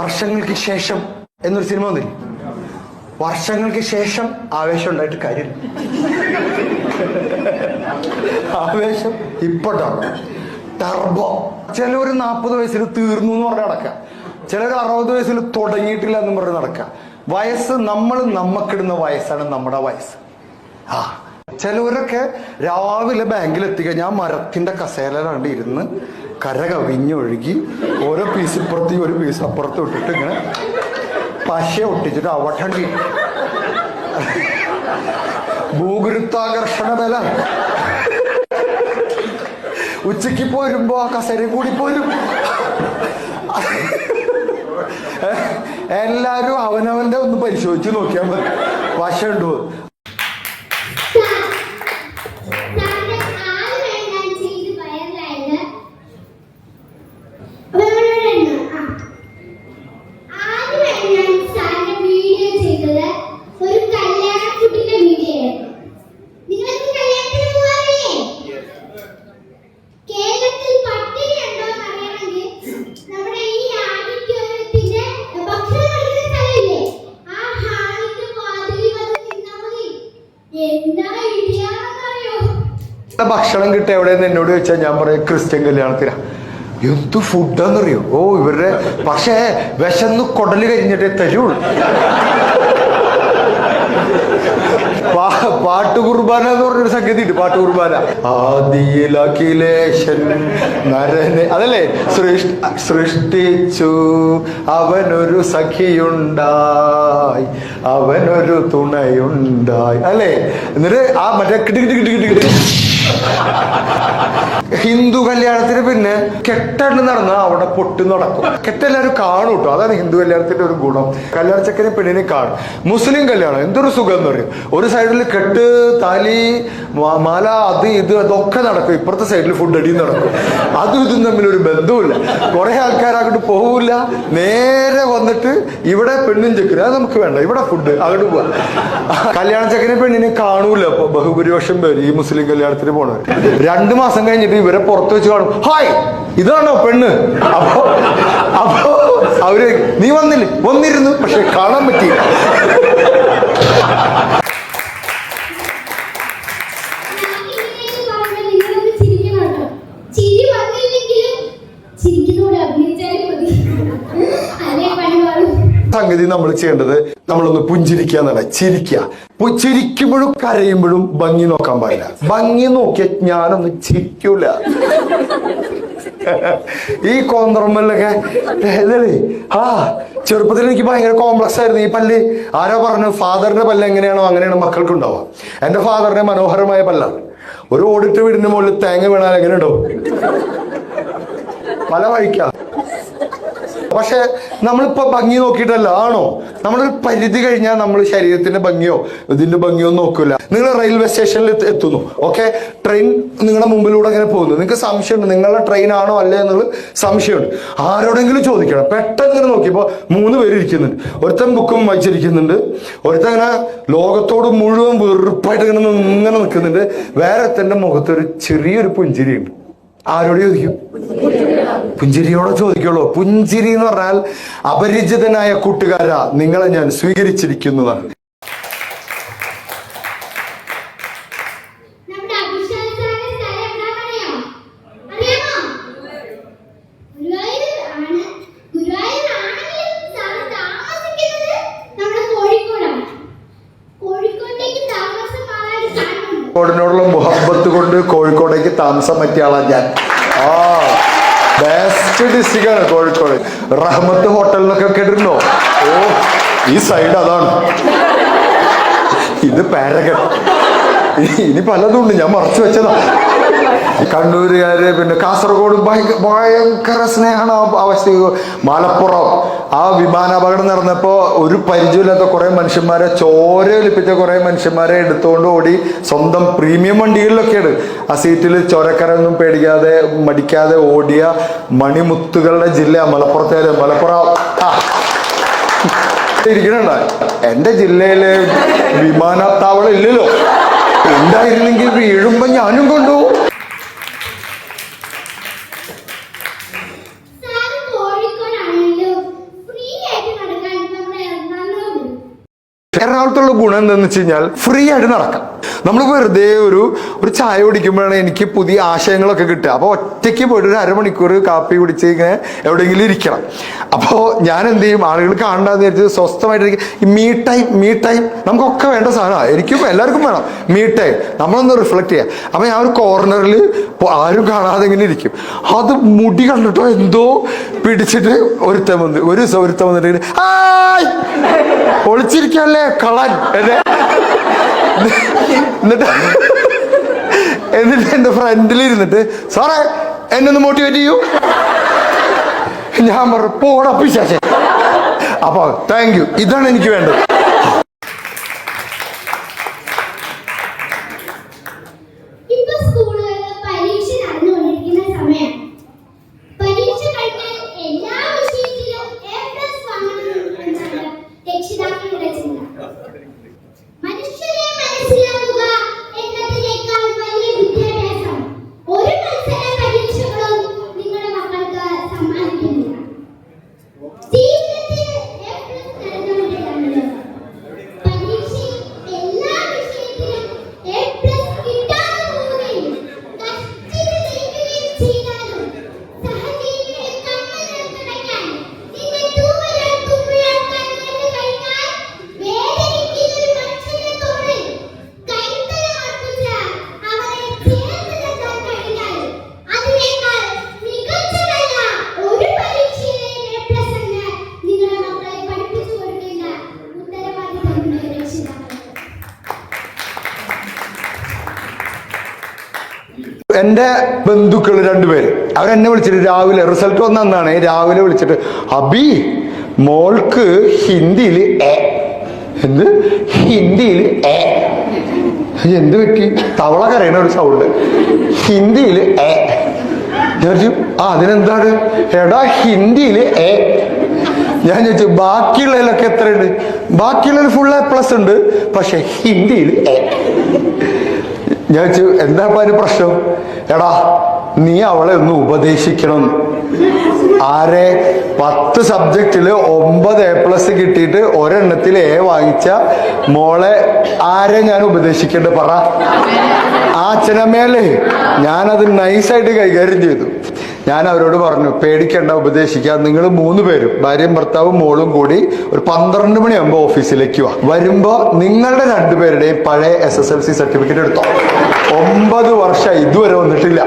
വർഷങ്ങൾക്ക് ശേഷം എന്നൊരു സിനിമ വന്നില്ലേ? വർഷങ്ങൾക്ക് ശേഷം ആവേശം ഉണ്ടായിട്ട് കാര്യമില്ല. ആവേശം ഇപ്പൊ ടർബോ ഒരു നാൽപ്പത് വയസ്സിൽ തീർന്നു എന്ന് പറഞ്ഞ് നടക്കുക ചിലർ അറുപത് വയസ്സിൽ തുടങ്ങിയിട്ടില്ല എന്നും പറഞ്ഞ് നടക്കുക വയസ്സ് നമ്മൾ നമ്മക്കിടുന്ന വയസ്സാണ് നമ്മുടെ വയസ്സ്. ആ ചിലവരൊക്കെ രാവിലെ ബാങ്കിൽ ഞാൻ മരത്തിന്റെ കസേരയിലാണ്ട് ഇരുന്ന് കര കവിഞ്ഞൊഴുകി ഓരോ പീസ് ഇപ്പുറത്തേക്ക് ഒരു പീസ് അപ്പുറത്ത് ഇട്ടിട്ട് ഇങ്ങനെ പശ ഒട്ടിച്ചിട്ട് അവട്ടണ്ടി ഭൂഗുരുത്വാകർഷണ ബല ഉച്ചയ്ക്ക് പോരുമ്പോ ആ കസേര കൂടി പോരും. എല്ലാരും അവനവന്റെ ഒന്ന് പരിശോധിച്ച് നോക്കിയാൽ മതി. വശ ഉണ്ടോ സാറിന്റെ ആദ്യമായി ഞാൻ ചെയ്ത് വൈറലായത് അപ്പൊ നമ്മളിവിടെ ഉണ്ട്. ആ. ആദ്യമായി ഞാൻ സാറിന്റെ വീഡിയോ ചെയ്തത് ഒരു കല്യാണ കുട്ടിന്റെ വീഡിയോ ആയിരുന്നു നിങ്ങൾക്ക് കല്യാണത്തിന് പോകാറില്ലേ കേരളത്തിൽ പട്ടിണി ഉണ്ടോ എന്ന് അറിയണമെങ്കിൽ നമ്മുടെ ഈ ആദിത്യത്തിന്റെ ഭക്ഷണം കഴിക്കുന്ന സ്ഥലമില്ലേ ആ ഹാളിന്റെ വാതിലിൽ വന്ന് നിന്നാ മതി എന്താ ഇടിയാണെന്നറിയോ ഭക്ഷണം കിട്ടുക എവിടെയെന്ന് എന്നോട് ചോദിച്ചാൽ ഞാൻ പറയും ക്രിസ്ത്യൻ കല്യാണത്തിനാ. എന്ത് ഫുഡാന്നറിയോ ഓ ഇവരുടെ പക്ഷേ വിശന്ന് കൊടൽ കഴിഞ്ഞിട്ടേ തരുള്ളൂ പാട്ട് കുർബാന എന്ന് പറഞ്ഞൊരു സംഗതി ഉണ്ട് പാട്ട് കുർബാന ആദിയിൽ നരനെ അതല്ലേ? സൃഷ്ടി സൃഷ്ടിച്ചു. അവനൊരു സഖിയുണ്ടായി. അവനൊരു തുണയുണ്ടായി. അല്ലേ? എന്നിട്ട് ആ മറ്റേ കിട്ടി കിട്ടി കിട്ടി കിട്ടി ഹിന്ദു കല്യാണത്തിന് പിന്നെ കെട്ടണ്ട് നടന്ന അവിടെ പൊട്ട് നടക്കും. കെട്ടെല്ലാവരും കാണും കേട്ടോ അതാണ് ഹിന്ദു കല്യാണത്തിന്റെ ഒരു ഗുണം. കല്യാണ ചക്കനെ പെണ്ണിനെ കാണും. മുസ്ലിം കല്യാണം എന്തൊരു സുഖം എന്ന് പറയും. ഒരു സൈഡിൽ കെട്ട് താലി മാല അത് ഇത് അതൊക്കെ നടക്കും. ഇപ്പുറത്തെ സൈഡിൽ ഫുഡ് അടിയും നടക്കും. അതും ഇതും തമ്മിൽ ഒരു ബന്ധവുമില്ല. കുറെ ആൾക്കാർ അങ്ങോട്ട് പോവില്ല നേരെ വന്നിട്ട് ഇവിടെ പെണ്ണും ചെക്കന്. അത് നമുക്ക് വേണ്ട. ഇവിടെ ഫുഡ് അങ്ങോട്ട് പോവാ. കല്യാണ ചെക്കനെ പെണ്ണിനെ കാണൂല. ബഹുഭൂരിപക്ഷം പേര് ഈ മുസ്ലിം കല്യാണത്തിന് പോണവർ രണ്ടു മാസം കഴിഞ്ഞിട്ട് ഇവരെ പുറത്ത് വെച്ച് കാണും. ഹായ് ഇതാണോ പെണ്ണ്? അപ്പോ അപ്പോ അവർ നീ വന്നില്ലേ? വന്നിരുന്നു. പക്ഷെ കാണാൻ പറ്റിയില്ല ഞാനിങ്ങനെയൊക്കെ പറയുമ്പോൾ നിങ്ങളൊന്ന് ചിരിക്കണം കേട്ടോ. ചിരി വന്നില്ലെങ്കിലും ചിരിക്കുന്നൂടെ അഭിനയിച്ചാലും മതി. അതേ പണി പാടും. സംഗതി നമ്മൾ ചെയ്യേണ്ടത് നമ്മളൊന്ന് പുഞ്ചിരിക്കുക എന്നാണ്. ചിരിക്കുക. ചിരിക്കുമ്പോഴും കരയുമ്പോഴും ഭംഗി നോക്കാൻ പാടില്ല. ഭംഗി നോക്കിയ ഞാനൊന്ന് ചിരിക്കൂല. ഈ കോന്തറമ്പലൊക്കെ ഏതല്ലേ ആ ചെറുപ്പത്തിൽ എനിക്ക് ഭയങ്കര കോംപ്ലക്സ് ആയിരുന്നു ഈ പല്ല്. ആരോ പറഞ്ഞു ഫാദറിന്റെ പല്ല് എങ്ങനെയാണോ അങ്ങനെയാണ് മക്കൾക്ക് ഉണ്ടാവുക എന്റെ ഫാദറിന്റെ മനോഹരമായ പല്ലാണ്. ഒരു ഓടിട്ട് വീടിന്റെ മുകളിൽ തേങ്ങ വീണാൽ എങ്ങനെ പല വഴിക്കാ. പക്ഷെ നമ്മളിപ്പോ ഭംഗി നോക്കിയിട്ടല്ല ആണോ? നമ്മളൊരു പരിധി കഴിഞ്ഞാൽ നമ്മൾ ശരീരത്തിന്റെ ഭംഗിയോ ഇതിന്റെ ഭംഗിയോ നോക്കില്ല നിങ്ങൾ റെയിൽവേ സ്റ്റേഷനിൽ എത്തുന്നു ഓക്കെ? ട്രെയിൻ നിങ്ങളുടെ മുമ്പിലൂടെ അങ്ങനെ പോകുന്നു. നിങ്ങൾക്ക് സംശയമുണ്ട് നിങ്ങളുടെ ട്രെയിൻ ആണോ അല്ലേ എന്നുള്ള സംശയമുണ്ട്. ആരോടെങ്കിലും ചോദിക്കണം. പെട്ടെന്ന് ഇങ്ങനെ നോക്കിയപ്പോൾ മൂന്ന് പേര് ഇരിക്കുന്നുണ്ട്. ഒരുത്തൻ ബുക്കും വായിച്ചിരിക്കുന്നുണ്ട്. ഒരുത്തൻ ഇങ്ങനെ ലോകത്തോട് മുഴുവൻ വെറുപ്പായിട്ട് ഇങ്ങനെ ഇങ്ങനെ നിൽക്കുന്നുണ്ട്. വേറെ തന്റെ മുഖത്തൊരു ചെറിയൊരു പുഞ്ചിരിയുണ്ട്. ആരോട് ചോദിക്കും? പുഞ്ചിരിയോടെ ചോദിക്കുള്ളൂ. പുഞ്ചിരി എന്ന് പറഞ്ഞാൽ അപരിചിതനായ കൂട്ടുകാരാ നിങ്ങളെ ഞാൻ സ്വീകരിച്ചിരിക്കുന്നതാണ്. കോഴിക്കോടേക്ക് താമസം പറ്റിയ ആളാ ഞാൻ. ആ ബെസ്റ്റ് ഡിസ്ട്രിക്റ്റ് കോഴിക്കോട്. റഹ്മത്ത് ഹോട്ടലിലൊക്കെ കേട്ടിട്ടുണ്ടോ ഓ ഈ സൈഡ് അതാണ്. ഇത് പാരഗൺ ഇനി പലതും ഉണ്ട്. ഞാൻ മറച്ചു വെച്ചതാ. ഈ കണ്ണൂരുകാര് പിന്നെ കാസർഗോഡ് ഭയങ്കര സ്നേഹമാണ് അവസ്ഥ. മലപ്പുറം. ആ വിമാനാപകടം നടന്നപ്പോൾ ഒരു പരിചയമില്ലാത്ത കുറേ മനുഷ്യന്മാരെ ചോര ഒലിപ്പിച്ച കുറെ മനുഷ്യന്മാരെ എടുത്തുകൊണ്ട് ഓടി സ്വന്തം പ്രീമിയം വണ്ടികളിലൊക്കെയാണ്. ആ സീറ്റിൽ ചോരക്കരൊന്നും പേടിക്കാതെ മടിക്കാതെ ഓടിയ മണിമുത്തുകളുടെ ജില്ല മലപ്പുറത്തെ മലപ്പുറം. ആ. ഇരിക്കണണ്ട? എന്റെ ജില്ലയിലെ വിമാനത്താവളം ഇല്ലല്ലോ. ഉണ്ടായിരുന്നെങ്കിൽ എറണാകുളത്തുള്ള ഗുണം എന്താണെന്ന് വെച്ച് കഴിഞ്ഞാൽ ഫ്രീ ആയിട്ട് നടക്കാം. നമ്മൾ വെറുതെ ഒരു ഒരു ചായ കുടിക്കുമ്പോഴാണ് എനിക്ക് പുതിയ ആശയങ്ങളൊക്കെ കിട്ടുക. അപ്പോൾ ഒറ്റയ്ക്ക് പോയിട്ട് ഒരു അരമണിക്കൂർ കാപ്പി കുടിച്ച് ഇങ്ങനെ എവിടെയെങ്കിലും ഇരിക്കണം. അപ്പോൾ ഞാൻ എന്ത് ചെയ്യും? ആളുകൾ കാണണ്ടെന്ന് വിചാരിച്ച് സ്വസ്ഥമായിട്ടിരിക്കും. മീ ടൈം മീ ടൈം നമുക്കൊക്കെ വേണ്ട സാധനമാണ് എനിക്കും എല്ലാവർക്കും വേണം. മീ ടൈം നമ്മളൊന്ന് റിഫ്ലക്ട് ചെയ്യാം. അപ്പോൾ ഞാൻ ഒരു കോർണറിൽ ആരും കാണാതെ ഇങ്ങനെ ഇരിക്കും. അത് മുടി കണ്ടിട്ടോ? എന്തോ പിടിച്ചിട്ട് ഒരുത്തൻ വന്ന് ഒരു ഒരുത്തൻ വന്നിട്ട് "ഹായ്!" ഒളിച്ചിരിക്കല്ലേ കളൻ എന്നെ എന്നിട്ട് എന്നിട്ട് എന്റെ ഫ്രണ്ടിൽ ഇരുന്നിട്ട് സാറേ എന്നെ ഒന്ന് മോട്ടിവേറ്റ് ചെയ്യൂ. ഞാൻ പറഞ്ഞു പോടാ പിശാശേ അപ്പൊ താങ്ക് യു ഇതാണ് എനിക്ക് വേണ്ടത്. എന്റെ ബന്ധുക്കൾ രണ്ടുപേര്. അവരെന്നെ വിളിച്ചിട്ട് രാവിലെ റിസൾട്ട് വന്ന അന്നാണ്. രാവിലെ വിളിച്ചിട്ട് അബി മോൾക്ക് ഹിന്ദിയിൽ എ. എന്ത്? ഹിന്ദിയിൽ എ. എന്ത് പറ്റി? തവള കരയണ ഒരു സൗണ്ട് ഹിന്ദിയിൽ എ. ഞാൻ ചോദിച്ചു ആ അതിനെന്താണ്? എടാ ഹിന്ദിയിൽ എ. ഞാൻ ചോദിച്ചു ബാക്കിയുള്ളതിലൊക്കെ എത്രയുണ്ട്? ബാക്കിയുള്ളതിൽ ഫുൾ എ പ്ലസ് ഉണ്ട്. പക്ഷെ ഹിന്ദിയിൽ എ. ഞാൻ വെച്ചു എന്താ പ്രശ്നം? എടാ നീ അവളെ ഒന്ന് ഉപദേശിക്കണം. ആരെ? പത്ത് സബ്ജക്റ്റിൽ ഒമ്പത് എ പ്ലസ് കിട്ടിയിട്ട് ഒരെണ്ണത്തിൽ എ വാങ്ങിച്ച മോളെ ആരെ ഞാൻ ഉപദേശിക്കേണ്ടത്? പറ. ആ അച്ഛനമ്മയല്ലേ? ഞാനത് നൈസായിട്ട് കൈകാര്യം ചെയ്തു. ഞാൻ അവരോട് പറഞ്ഞു പേടിക്കേണ്ട ഉപദേശിക്കാം. നിങ്ങൾ മൂന്ന് പേരും ഭാര്യയും ഭർത്താവും മോളും കൂടി ഒരു പന്ത്രണ്ട് മണിയാകുമ്പോൾ ഓഫീസിലേക്ക് വാ. വരുമ്പോൾ നിങ്ങളുടെ രണ്ടുപേരുടെയും പഴയ S S L C certificate എടുത്തോ. ഒമ്പത് വർഷം ഇതുവരെ വന്നിട്ടില്ല.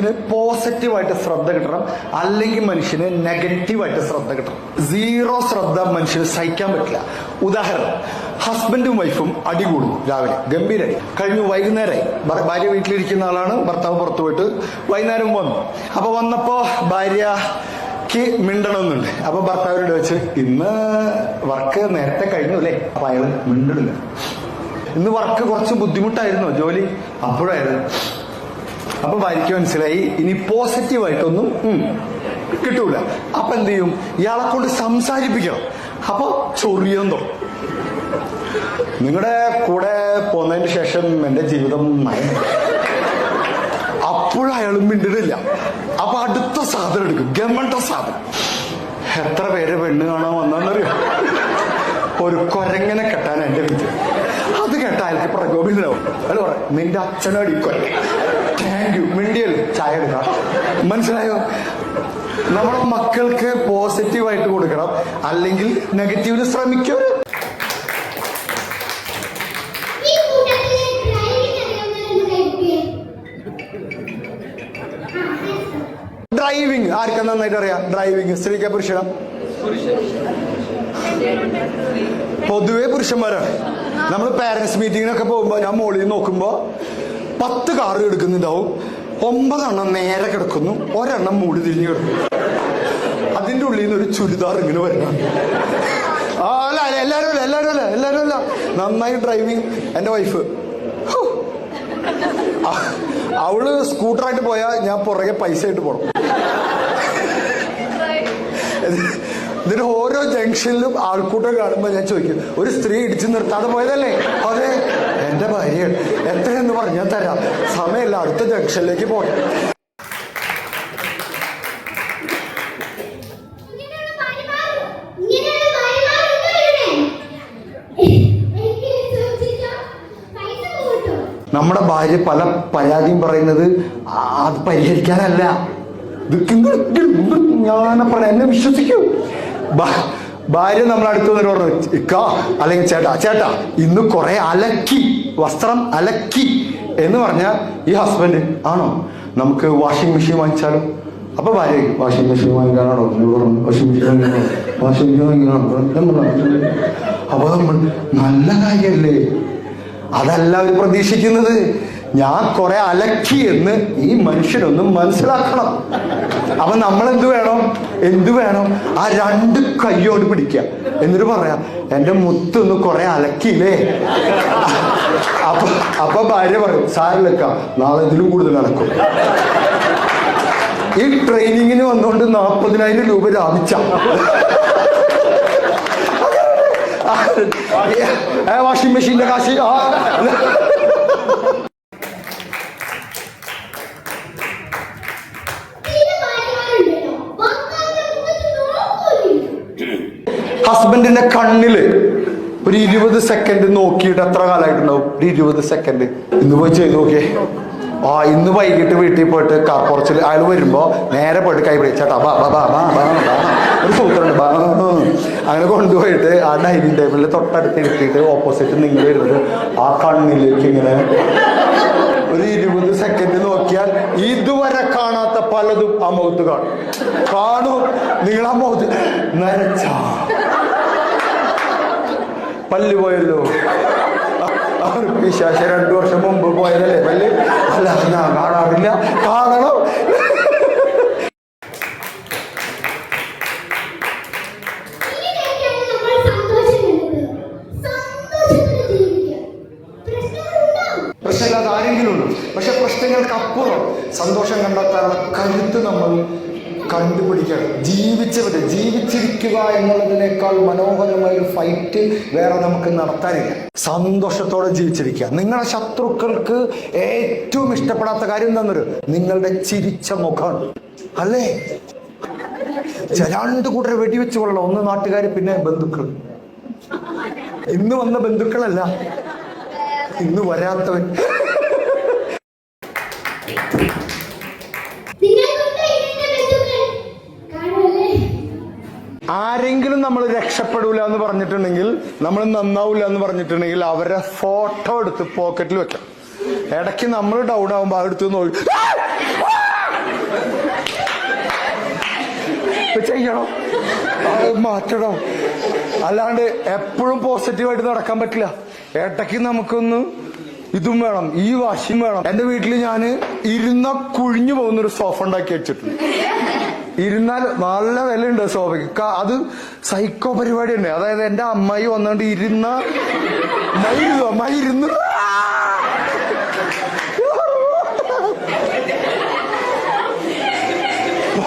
മനുഷ്യന് പോസിറ്റീവായിട്ട് ശ്രദ്ധ കിട്ടണം അല്ലെങ്കിൽ മനുഷ്യന് നെഗറ്റീവായിട്ട് ശ്രദ്ധ കിട്ടണം. സീറോ ശ്രദ്ധ മനുഷ്യന് സഹിക്കാൻ പറ്റില്ല. ഉദാഹരണം ഹസ്ബൻഡും വൈഫും അടി കൂടുന്നു രാവിലെ ഗംഭീരായി. കഴിഞ്ഞു വൈകുന്നേരമായി ഭാര്യ വീട്ടിലിരിക്കുന്ന ആളാണ് ഭർത്താവ് പുറത്തു പോയിട്ട് വൈകുന്നേരം വന്നു. അപ്പൊ വന്നപ്പോ ഭാര്യ മിണ്ടണമെന്നുണ്ട്. അപ്പൊ ഭർത്താവിനോട് വെച്ച് ഇന്ന് വർക്ക് നേരത്തെ കഴിഞ്ഞു അല്ലേ? അപ്പൊ അയാൾ മിണ്ടണില്ല. ഇന്ന് വർക്ക് കുറച്ച് ബുദ്ധിമുട്ടായിരുന്നു ജോലി. അപ്പോഴായിരുന്നു അപ്പൊ ഭാര്യയ്ക്ക് മനസ്സിലായി. ഇനി പോസിറ്റീവായിട്ടൊന്നും കിട്ടൂല. അപ്പൊ എന്ത് ചെയ്യും? ഇയാളെ കൊണ്ട് സംസാരിപ്പിക്കണം. അപ്പൊ ചൊറിയെന്തോ നിങ്ങളുടെ കൂടെ പോന്നതിന് ശേഷം എന്റെ ജീവിതം അപ്പോഴും അയാൾ മിണ്ടിടില്ല. അപ്പൊ അടുത്ത സാധനം എടുക്കും. ഗവൺമെന്റ് സാധനം. എത്ര പേര് പെണ്ണ് കാണാൻ വന്നറിയോ ഒരു കൊരങ്ങനെ കെട്ടാൻ എന്റെ വീട്ടിൽ. അത് കെട്ടാൽ അയാൾക്ക് പ്രകോപിതനാവും. അയാൾ പറയാം നിന്റെ അച്ഛനടി ഈ കൊരങ്ങൻ. താങ്ക് യു മിണ്ടിയല്ലോ? ചായ എടുക്കാം മനസ്സിലായോ? നമ്മുടെ മക്കൾക്ക് പോസിറ്റീവായിട്ട് കൊടുക്കണം. അല്ലെങ്കിൽ നെഗറ്റീവിന് കൂട്ടത്തിലെ ഡ്രൈവിംഗ് ആർക്കും നന്നായിട്ട് അറിയാം? ഡ്രൈവിംഗ് സ്ത്രീക്ക പുരുഷനാ? പൊതുവെ പുരുഷന്മാരാണ്. നമ്മൾ പാരന്റ്സ് മീറ്റിങ്ങിനൊക്കെ പോകുമ്പോൾ ഞാൻ മോളിൽ നോക്കുമ്പോ നോക്കുമ്പോൾ പത്ത് കാറ് എടുക്കുന്നുണ്ടാവും. ഒമ്പതെണ്ണം നേരെ കിടക്കുന്നു. ഒരെണ്ണം മൂടി തിരിഞ്ഞു കിടക്കുന്നു. അതിന്റെ ഉള്ളിൽ നിന്ന് ഒരു ചുരിദാർ ഇങ്ങനെ വരണം ആ അല്ല എല്ലാരും അല്ല എല്ലാരും അല്ല അല്ല. നന്നായി ഡ്രൈവിങ് എന്റെ വൈഫ് അവൾ സ്കൂട്ടറായിട്ട് പോയാൽ ഞാൻ പുറകെ പൈസ ആയിട്ട് പോണം. ഇതിന് ഓരോ ജംഗ്ഷനിലും ആൾക്കൂട്ടം കാണുമ്പോൾ ഞാൻ ചോദിക്കും ഒരു സ്ത്രീ ഇടിച്ചു നിർത്താതെ പോയതല്ലേ? അതെ എന്റെ ഭാര്യ എത്രയെന്ന് പറഞ്ഞാൽ തരാം സമയമില്ല അടുത്ത ജംഗ്ഷനിലേക്ക് പോട്ടെ ഇങ്ങനെയുള്ള ഭാര്യമാർ ഇങ്ങനെയുള്ള ഭാര്യമാരുണ്ടോ ഇവിടെ എനിക്ക് ചോദിച്ചാ ജംഗ്ഷനിലേക്ക് പോയി നമ്മുടെ ഭാര്യ പല പരാതിയും പറയുന്നത് അത് പരിഹരിക്കാനല്ല. ഞാൻ പറയാം. എന്നെ വിശ്വസിക്കൂ. ഭാര്യ നമ്മൾ അടുത്ത് വന്നിട്ട് പറഞ്ഞു ഇക്ക അല്ലെങ്കിൽ ചേട്ടാ ചേട്ടാ ഇന്ന് കുറെ അലക്കി വസ്ത്രം അലക്കി. എന്ന് പറഞ്ഞാൽ ഈ ഹസ്ബൻഡ് ആണോ? നമുക്ക് വാഷിംഗ് മെഷീൻ വാങ്ങിച്ചാലോ? അപ്പൊ ഭാര്യ വാഷിംഗ് മെഷീൻ വാങ്ങിക്കാനാണോ? വാഷിംഗ് മെഷീൻ വാഷിംഗ് മെഷീൻ വാങ്ങിക്കാനാണോ? അപ്പൊ നമ്മൾ നല്ല കാര്യല്ലേ? അതല്ല അവർ പ്രതീക്ഷിക്കുന്നത്. ഞാൻ കുറെ അലക്കി എന്ന് ഈ മനുഷ്യനൊന്നും മനസ്സിലാക്കണം. അപ്പൊ നമ്മൾ എന്ത് വേണം? എന്ത് വേണം? ആ രണ്ട് കയ്യോട് പിടിക്കുക. എന്നിട്ട് പറയാം എന്റെ മുത്തൊന്ന് കുറെ അലക്കിയില്ലേ? അപ്പൊ അപ്പൊ ഭാര്യ പറയും സാരിലക്ക നാളെ ഇതിലും കൂടുതൽ അലക്കും. ഈ ട്രെയിനിങ്ങിന് വന്നുകൊണ്ട് നാൽപ്പതിനായിരം രൂപ ലാഭിച്ച. വാഷിംഗ് മെഷീന്റെ കാശ് ഹസ്ബൻഡിന്റെ കണ്ണിൽ ഒരു ഇരുപത് സെക്കൻഡ് നോക്കിയിട്ട് എത്ര കാലമായിട്ടുണ്ടാവും? ഒരു ഇരുപത് സെക്കൻഡ് ഇന്ന് പോയി ചെയ്ത് നോക്കിയേ. ആ ഇന്ന് വൈകിട്ട് വീട്ടിൽ പോയിട്ട് കുറച്ചിൽ അയാൾ വരുമ്പോ നേരെ പോയിട്ട് കൈ പിടിച്ച് ബാ ബാ ബാ ബാ ബാ ഒരു സൂത്രണ്ട് ബാ അങ്ങനെ കൊണ്ടുപോയിട്ട് ആ ഡൈനിങ് ടേബിളിൽ തൊട്ടടുത്ത് ഇരുത്തിയിട്ട് ഓപ്പോസിറ്റ് നിങ്ങൾ വരുന്നത്. ആ കണ്ണിലേക്ക് ഇങ്ങനെ ഒരു ഇരുപത് സെക്കൻഡ് നോക്കിയാൽ ഇതുവരെ കാണാത്ത പലതും ആ മുഖത്ത് കാണും. കാണും. നിങ്ങൾ ആ മുഖത്ത് നരച്ച പല്ല് പോയല്ലോ. പിശാശ രണ്ടു വർഷം മുമ്പ് പോയതല്ലേ പല്ല്? അല്ല കാണാറില്ല. കാണണം. പ്രശ്നമില്ലാതെ ആരെങ്കിലും ഉള്ളൂ പക്ഷെ പ്രശ്നങ്ങൾക്ക് അപ്പുറം സന്തോഷം കണ്ടെത്താനുള്ള കരുത്ത് നമ്മൾ കണ്ടുപിടിക്കണം. ജീവിച്ചവര് ജീവിച്ചിരിക്കുക എന്നുള്ളതിനേക്കാൾ മനോഹരമായ ഒരു ഫൈറ്റ് വേറെ നമുക്ക് നടത്താനില്ല. സന്തോഷത്തോടെ ജീവിച്ചിരിക്കുക. നിങ്ങളുടെ ശത്രുക്കൾക്ക് ഏറ്റവും ഇഷ്ടപ്പെടാത്ത കാര്യം എന്താണെന്നൊരു നിങ്ങളുടെ ചിരിച്ച മുഖം. അല്ലേ? രണ്ട് കൂട്ടരെ വെടിവെച്ച് കൊള്ളണം ഒന്ന് നാട്ടുകാർ പിന്നെ ബന്ധുക്കൾ. ഇന്ന് വന്ന ബന്ധുക്കളല്ല. ഇന്ന് വരാത്തവൻ. എന്ന് പറഞ്ഞിട്ടുണ്ടെങ്കിൽ നമ്മൾ നന്നാവില്ല എന്ന് പറഞ്ഞിട്ടുണ്ടെങ്കിൽ അവരെ ഫോട്ടോ എടുത്ത് പോക്കറ്റിൽ വെക്കാം ഇടയ്ക്ക് നമ്മൾ ഡൗൺ ആവുമ്പോ അതെടുത്ത് നോക്കി. ചെയ്യണം. മാറ്റണം. അല്ലാണ്ട് എപ്പോഴും പോസിറ്റീവായിട്ട് നടക്കാൻ പറ്റില്ല. ഇടയ്ക്ക് നമുക്കൊന്ന് ഇതും വേണം ഈ വാശിയും വേണം. എന്റെ വീട്ടിൽ ഞാൻ ഇരുന്ന കുഴിഞ്ഞു പോകുന്ന ഒരു സോഫ ഉണ്ടാക്കി വെച്ചിട്ടുണ്ട്. ഇരുന്നാൽ നല്ല വിലയുണ്ട് സോഫയ്ക്ക് അത് സൈക്കോ പരിപാടി ഉണ്ട് അതായത് എന്റെ അമ്മായി വന്നുകൊണ്ട് ഇരുന്ന മയിരുന്നു അമ്മായി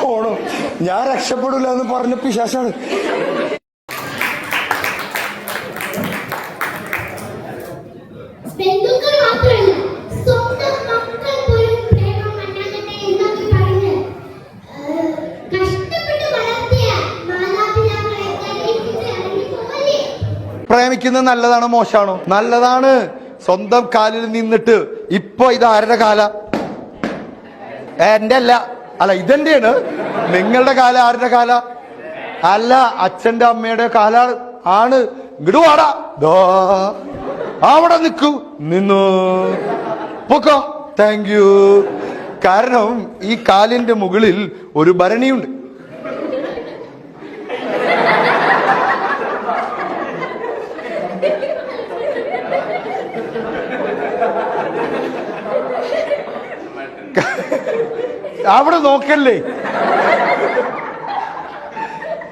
പോണം. ഞാൻ രക്ഷപ്പെടില്ല എന്ന് പറഞ്ഞ പിശാശാണ്. പ്രേമിക്കുന്നത് നല്ലതാണോ മോശമാണോ? നല്ലതാണ്. സ്വന്തം കാലിൽ നിന്നിട്ട് ഇപ്പൊ ഇത് ആരുടെ കാല? എന്റെ അല്ല. അല്ല ഇതെന്റെയാണ്? നിങ്ങളുടെ കാല ആരുടെ കാല? അല്ല അച്ഛന്റെ അമ്മയുടെ കാല ആണ്. ഇങ്ങോട്ട് ദോ. അവിടെ നിൽക്കൂ. നിന്നു. പൊക്കോ. Thank you. കാരണം ഈ കാലിന്റെ മുകളിൽ ഒരു ഭരണിയുണ്ട്. അവിടെ നോക്കല്ലേ?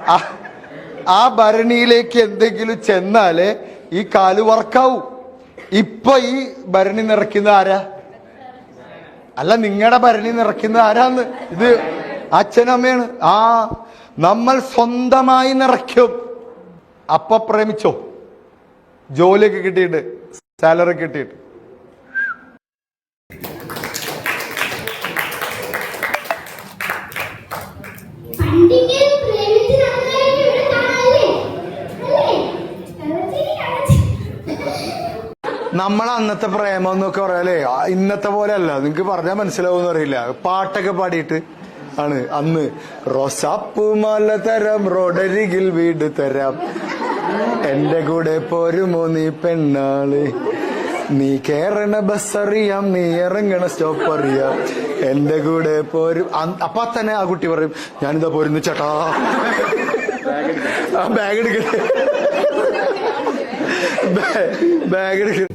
ആ- ഭരണിയിലേക്ക് എന്തെങ്കിലും ചെന്നാലേ ഈ കാൽ വർക്കാവൂ ഇപ്പൊ ഈ ഭരണി നിറയ്ക്കുന്ന ആരാ? അല്ല നിങ്ങളുടെ ഭരണി നിറയ്ക്കുന്ന ആരാന്ന്? ഇത് അച്ഛനമ്മയാണ്. ആ നമ്മൾ സ്വന്തമായി നിറയ്ക്കും. അപ്പ പ്രേമിച്ചോ? ജോലിയൊക്കെ കിട്ടിയിട്ട് സാലറി കിട്ടിയിട്ട് നമ്മളെ അന്നത്തെ പ്രേമം എന്നൊക്കെ പറയാലേ ഇന്നത്തെ പോലെ അല്ല. നിങ്ങക്ക് പറഞ്ഞാൽ മനസ്സിലാവും അറിയില്ല. പാട്ടൊക്കെ പാടിയിട്ട് ആണ്. അന്ന് റോസാപ്പൂ മല തരാം റോഡരികിൽ വീട് തരാം. എന്റെ കൂടെ പോരുമോ നീ പെണ്ണാൾ? നീ കേറണ ബസ് അറിയാം നീ ഇറങ്ങണ സ്റ്റോപ്പ് അറിയാം. എന്റെ കൂടെ പോരും. അപ്പൊ തന്നെ ആ കുട്ടി പറയും ഞാനിതാ പോരുന്നു ചേട്ടാ. ആ ബാഗ് എടുക്കട്ടെ ബാഗ് എടുക്കട്ടെ